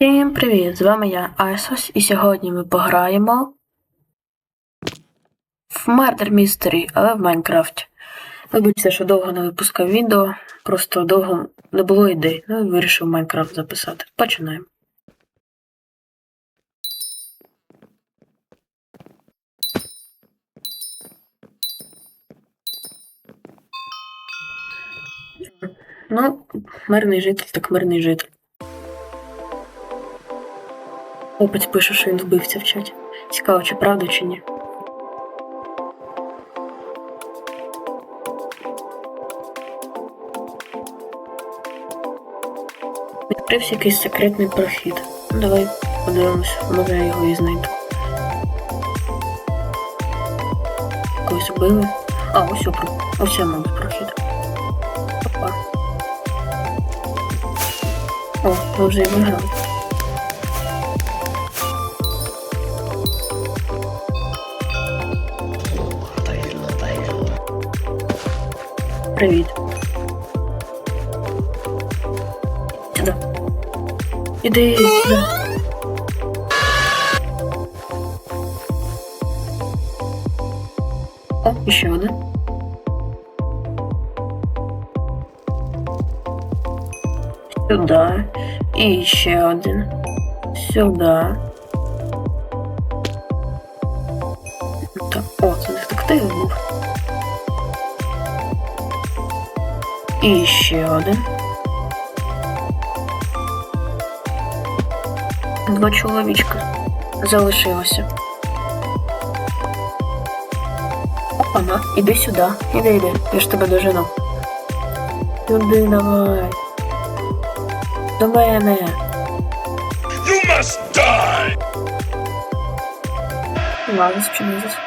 Всім привіт! З вами я Айсос, і сьогодні ми пограємо в Murder Mystery, але в Майнкрафті. Вибачте, що довго не випускав відео, просто довго не було ідей, ну і вирішив Майнкрафт записати. Починаємо. Ну, мирний житель, так мирний житель. Хлопець пише, що він вбивця в чаті. Цікаво, чи правда, чи ні. Відкрився якийсь секретний прохід. Ну, давай подивимось, може я його і знайду. Когось вбили. А, ось опро. Ось, я, мабуть, прохід. Опа. О, ми вже і виграли. Привіт. Сюди. Іди сюди. О, ще один. Сюди. І ще один. Сюди. І ще один. Два чоловічка залишилося. Опана, іди сюди. Іди, іди. Я ж тебе дожену. Сюди давай. До мене. You must die! Ладно, спчинитесь.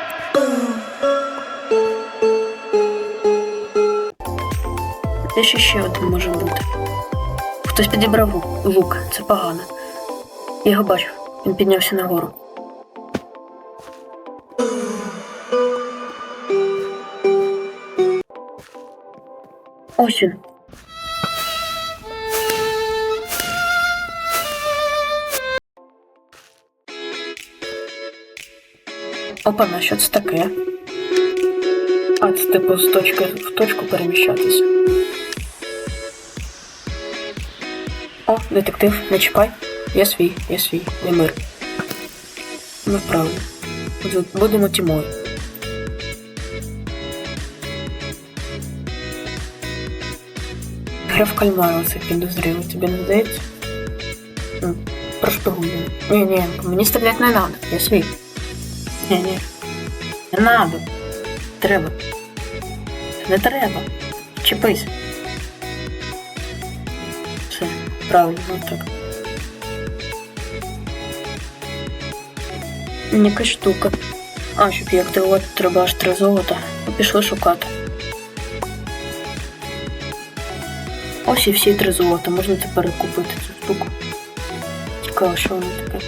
Де ще ще один може бути? Хтось підібрав лук- це погано. Я його бачив, він піднявся нагору. Ось він. Опа, на що це таке? А, це типу з точки в точку переміщатися. О, детектив, не чіпай. Я свій, я свій, я мир. Правильно. Буду- Будемо тімою. Гра в кальмара оце підозріло, тобі не здається? Прошпигуй. Ні, ні, мені стріляти не треба, я свій. Ні, ні. Не надо. Треба. Не треба. Чіпись. Все, правильно, от так. Яка штука. А, щоб її активувати, треба аж три золота. Пішли шукати. Ось і всі три золота. Можна тепер купити цю штуку. Цікаво, що воно таке.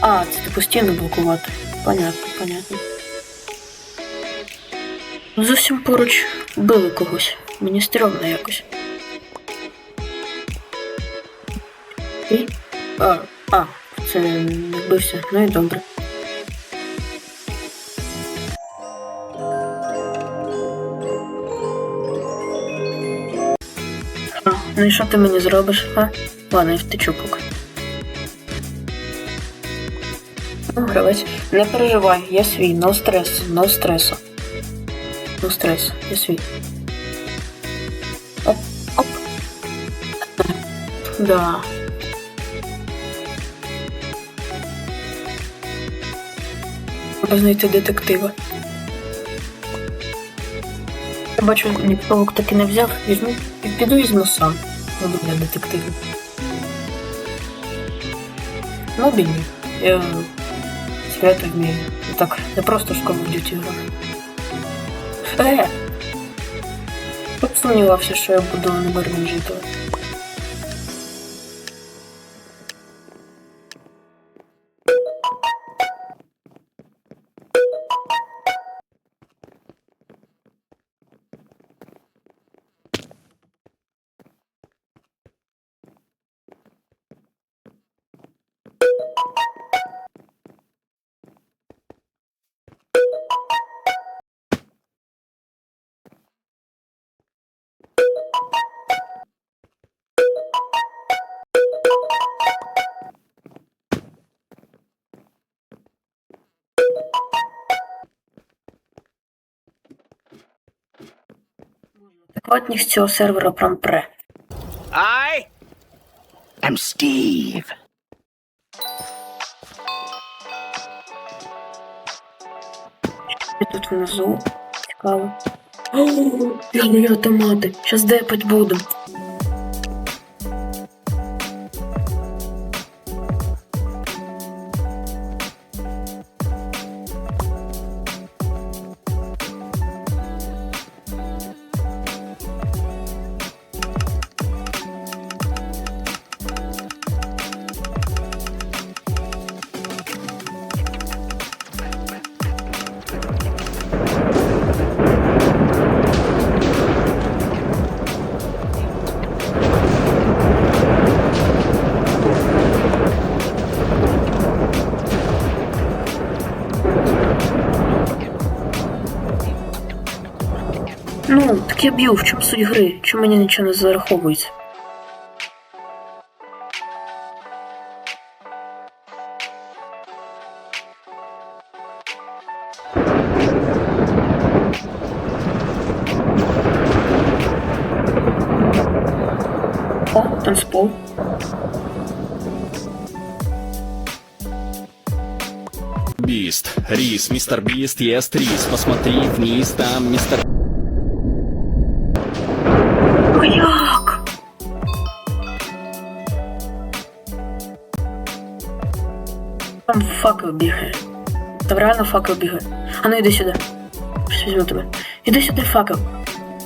А, це типу стіну блокувати. Понятно, понятно. Ну, Зовсім поруч били когось. Мені стрьомно якось. І? А, а, це не вбився. Ну і добре. А, ну і що ти мені зробиш, а? Ладно, я втечу поки. Ну, гравець, не переживай, я свій, no стрес, no стресу. No стрес, я свій. Оп, оп. Да. Треба знайти детектива. Я бачу, нікого таки не взяв, візьму і піду візьму сам. Буду для детективу. Мобільний. Я свято вмію. Так, не просто в дюті грав. Е! Тут сумнівався, що я буду немирним жителем. Платність цього сервера прям пре. I am Steve. І тут внизу. Цікаво. О, я автомати. Щас депать буду. так я б'ю, в чому суть гри? Чому мені нічого не зараховується? О, танцпол. Бист, Рис, мистер Бист, ест рис. Посмотри вниз, там мистер... Там факел бігає. Там реально факел бігає. А ну іди сюди. Щось візьму тебе. Іди сюди, факел.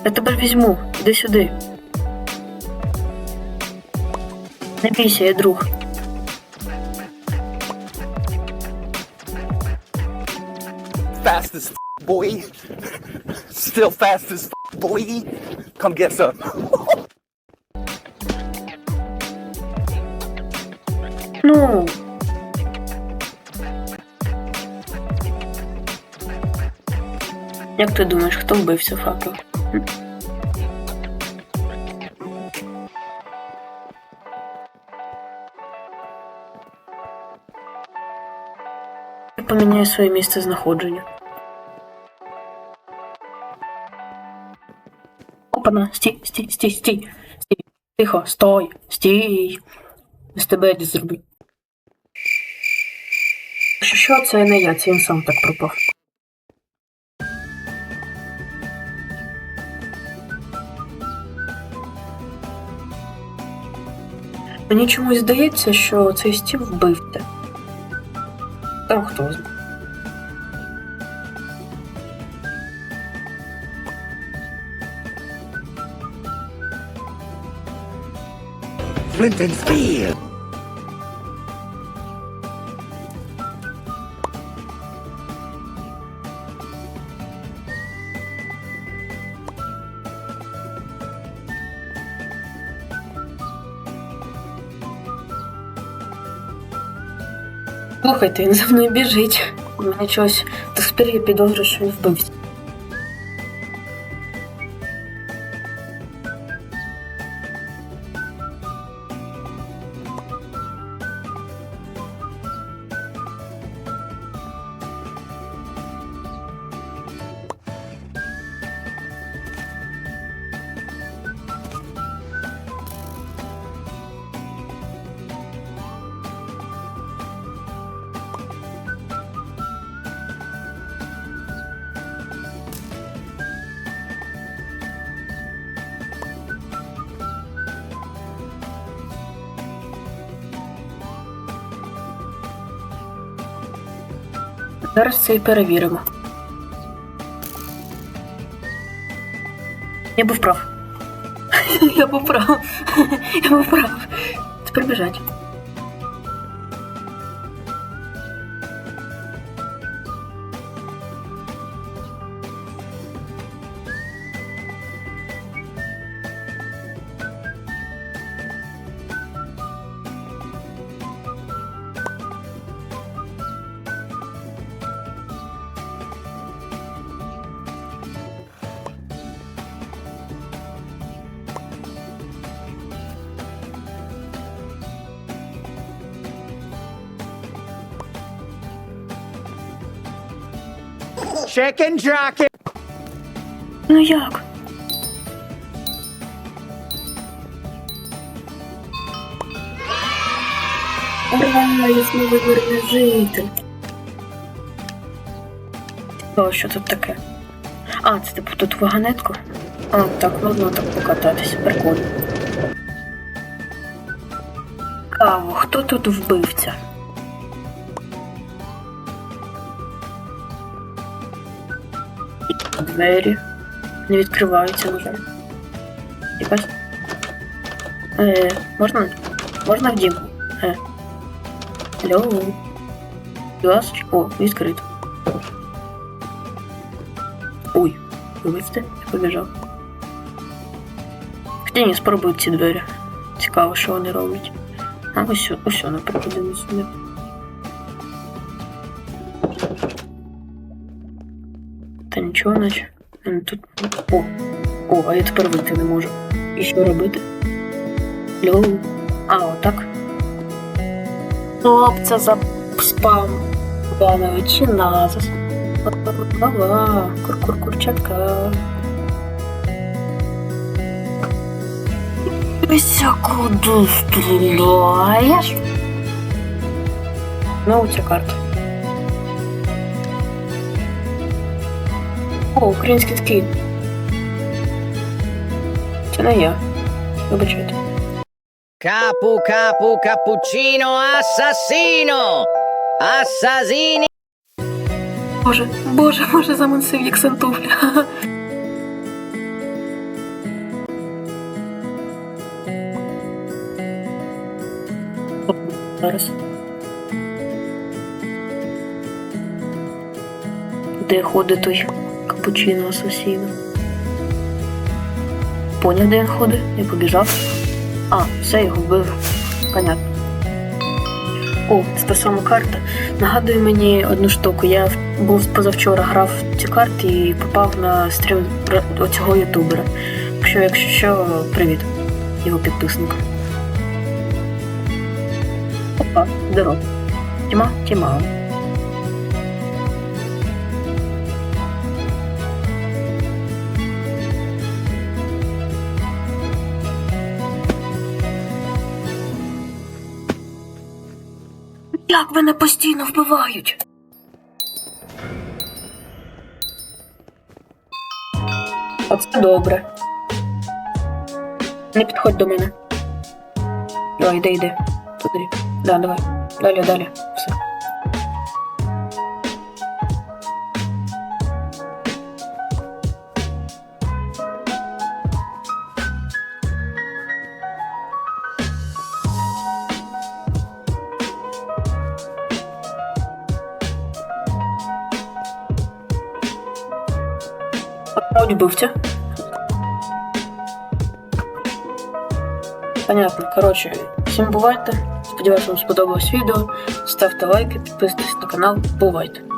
Я тебе візьму. Іди сюди. Не бійся, я друг. Fast as f- boy. Still fast as f- boy. Come get some. Ну. Як ти думаєш, хто вбився факел? Я поміняю своє місце знаходження. Опана, стій, стій, стій, стій, стій. Тихо, стой, стій. З тебе. Що, що це не я, це він сам так пропав. Мені чомусь здається, що цей стіл вбивте. Там хто знає. Flint and steel. Слухайте, він за мною біжить. У мене чогось до спір я підозрюю, що він вбивця. Зараз це і перевіримо. Я був прав. Я був прав. Я був прав. Тепер біжать. Chicken Jacket. Ну як? Ура, я знову жити. О, що тут таке? А, це типу тут вагонетку? А, так, можна так покататись, прикольно. Каво, хто тут вбивця? Двері. Не відкриваються, на жаль. Якась. Е, можна? Можна в дім? Е. Алло. Вас? О, відкрито. Ой, вибачте, я побіжав. Хоча ні, спробують ці двері. Цікаво, що вони роблять. А ось, ось, наприклад, дивлюсь сюди. Нічого, наче. Тут. О! О, а я тепер вийти не можу. І що робити? Льоу. А, отак. Стоп, це за спам. Панович, назас. Ава, кур-кур-курчака. Дивися, стріляєш? Ну, ця карта. О, український такий. Це не я. Вибачайте. Capu capu cappuccino assassino! Assassini! Боже, боже, боже, замансив як сантуфля. Зараз. Де ходить той капучино асасіно? Поняв, де він ходить? Я побіжав. А, все, його вбив. Понятно. О, це сама карта. Нагадує мені одну штуку. Я був позавчора грав в ці карти і попав на стрім оцього ютубера. Якщо, якщо що, привіт, його підписник. Опа, здоров. Тіма, тіма. Як мене постійно вбивають? Оце добре. Не підходь до мене. Давай, йди, йди. Туди. Да, давай. Далі, далі. Все. От те. Понятно. Короче, всім бувайте. Сподіваюся, вам сподобалось відео. Ставте лайки, підписуйтесь на канал. Бувайте.